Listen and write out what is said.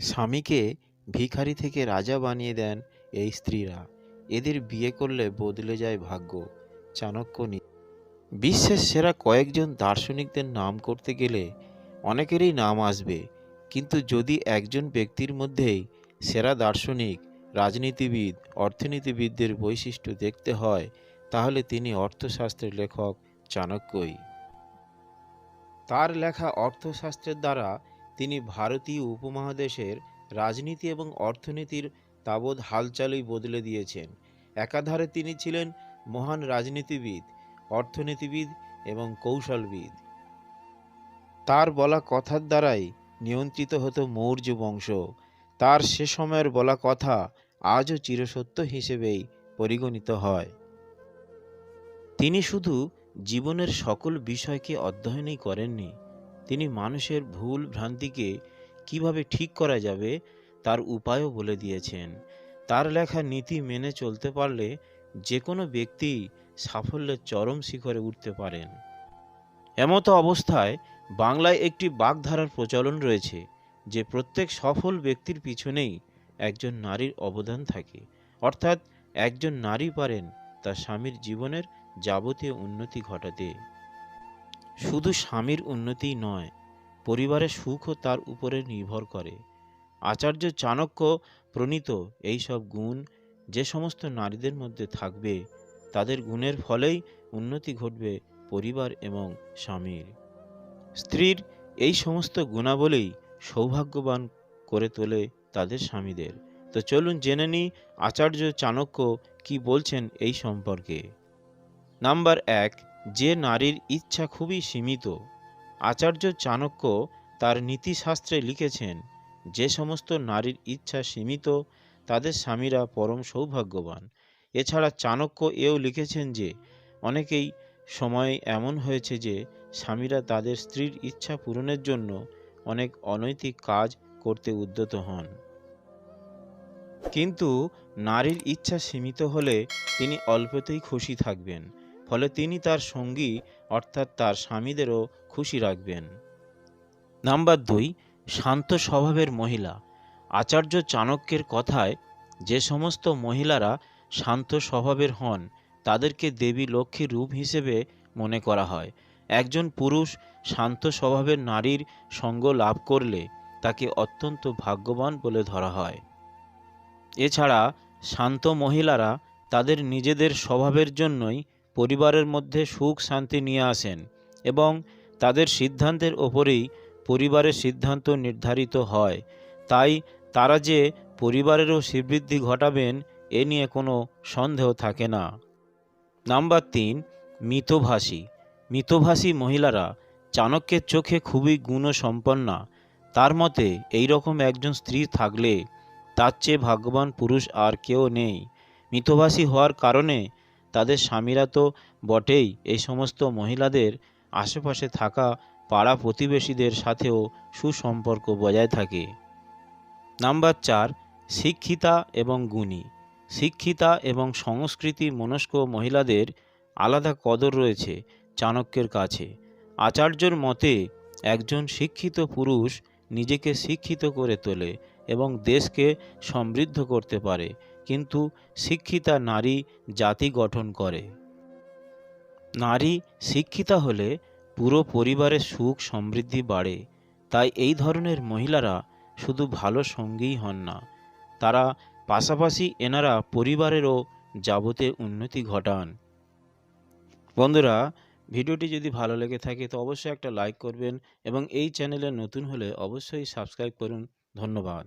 স্বামীকে ভিখারি থেকে রাজা বানিয়ে দেন এই স্ত্রীরা। এদের বিয়ে করলে বদলে যায় ভাগ্য। চাণক্য বিশ্বের সেরা কয়েকজন দার্শনিকদের নাম করতে গেলে অনেকেরই নাম আসবে। কিন্তু যদি একজন ব্যক্তির মধ্যেই সেরা দার্শনিক, রাজনীতিবিদ, অর্থনীতিবিদদের বৈশিষ্ট্য দেখতে হয়, তাহলে তিনি অর্থশাস্ত্রের লেখক চাণক্যই। তার লেখা অর্থশাস্ত্রের দ্বারা তিনি ভারতীয় উপমহাদেশের রাজনীতি এবং অর্থনীতির তাবৎ হালচালই বদলে দিয়েছেন। একাধারে তিনি ছিলেন মহান রাজনীতিবিদ, অর্থনীতিবিদ এবং কৌশলবিদ। তার বলা কথার দ্বারাই নিয়ন্ত্রিত হতো মৌর্য বংশ। তার সে সময়ের বলা কথা আজও চিরসত্য হিসেবেই পরিগণিত হয়। তিনি শুধু জীবনের সকল বিষয়কে অধ্যয়নই করেননি তিনি মানুষের ভুল ভ্রান্তিকে কীভাবে ঠিক করা যাবে তার উপায়ও বলে দিয়েছেন। তার লেখা নীতি মেনে চলতে পারলে যে কোনো ব্যক্তি সাফল্যের চরম শিখরে উঠতে পারেন। এমত অবস্থায় বাংলায় একটি বাগধারার প্রচলন রয়েছে, যে প্রত্যেক সফল ব্যক্তির পিছনেই একজন নারীর অবদান থাকে। অর্থাৎ একজন নারী পারেন তার স্বামীর জীবনের যাবতীয় উন্নতি ঘটাতে। শুধু স্বামীর উন্নতিই নয় পরিবারের সুখও তার উপরে নির্ভর করে। আচার্য চাণক্য প্রণীত এই সব গুণ যে সমস্ত নারীদের মধ্যে থাকবে, তাদের গুণের ফলেই উন্নতি ঘটবে পরিবার এবং স্বামীর। স্ত্রীর এই সমস্ত গুণাবলী সৌভাগ্যবান করে তোলে তাদের স্বামীদের। তো চলুন জেনে নিই আচার্য চাণক্য কি বলছেন এই সম্পর্কে। নাম্বার এক যে নারীর ইচ্ছা খুবই সীমিত। আচার্য চাণক্য তার নীতিশাস্ত্রে লিখেছেন, যে সমস্ত নারীর ইচ্ছা সীমিত, তাদের স্বামীরা পরম সৌভাগ্যবান। এছাড়া চাণক্য এও লিখেছেন যে, অনেকেই সময় এমন হয়েছে যে, স্বামীরা তাদের স্ত্রীর ইচ্ছা পূরণের জন্য অনেক অনৈতিক কাজ করতে উদ্যত হন। কিন্তু নারীর ইচ্ছা সীমিত হলে তিনি অল্পতেই খুশি থাকবেন। ফলে তিনি তার সঙ্গী, অর্থাৎ তার স্বামীদেরও খুশি রাখবেন। নাম্বার দুই, শান্ত স্বভাবের মহিলা। আচার্য চাণক্যের কথায়, যে সমস্ত মহিলারা শান্ত স্বভাবের হন, তাদেরকে দেবী লক্ষ্মীর রূপ হিসেবে মনে করা হয়। একজন পুরুষ শান্ত স্বভাবের নারীর সঙ্গ লাভ করলে তাকে অত্যন্ত ভাগ্যবান বলে ধরা হয়। এছাড়া শান্ত মহিলারা তাদের নিজেদের স্বভাবের জন্যই পরিবারের মধ্যে সুখ শান্তি নিয়ে আসেন এবং তাদের সিদ্ধান্তের ওপরেই পরিবারের সিদ্ধান্ত নির্ধারিত হয়। তাই তারা যে পরিবারেরও শ্রীবৃদ্ধি ঘটাবেন, এ নিয়ে কোনো সন্দেহ থাকে না। নাম্বার তিন, মিতভাষী। মিতভাষী মহিলারা চাণক্যের চোখে খুবই গুণসম্পন্না। তার মতে এই রকম একজন স্ত্রী থাকলে তার চেয়ে ভাগ্যবান পুরুষ আর কেউ নেই। মিতভাষী হওয়ার কারণে তাদের স্বামীরা তো বটেই এই সমস্ত মহিলাদের আশেপাশে থাকা পাড়া প্রতিবেশীদের সাথেও সুসম্পর্ক বজায় থাকে। নাম্বার চার, শিক্ষিতা এবং গুণী। শিক্ষিতা এবং সংস্কৃতি মনস্ক মহিলাদের আলাদা কদর রয়েছে চাণক্যের কাছে। আচার্যর মতে, একজন শিক্ষিত পুরুষ নিজেকে শিক্ষিত করে তোলে এবং দেশকে সমৃদ্ধ করতে পারে। কিন্তু শিক্ষিতা নারী জাতি গঠন করে। নারী শিক্ষিতা হলে পুরো পরিবারের সুখ সমৃদ্ধি বাড়ে। তাই এই ধরনের মহিলারা শুধু ভালো সঙ্গীই হন না, তারা পাশাপাশি এনারা পরিবারেরও যাবতীয় উন্নতি ঘটান। বন্ধুরা ভিডিওটি যদি ভালো লেগে থাকে, তো অবশ্যই একটা লাইক করবেন এবং এই চ্যানেলে নতুন হলে অবশ্যই সাবস্ক্রাইব করুন। ধন্যবাদ।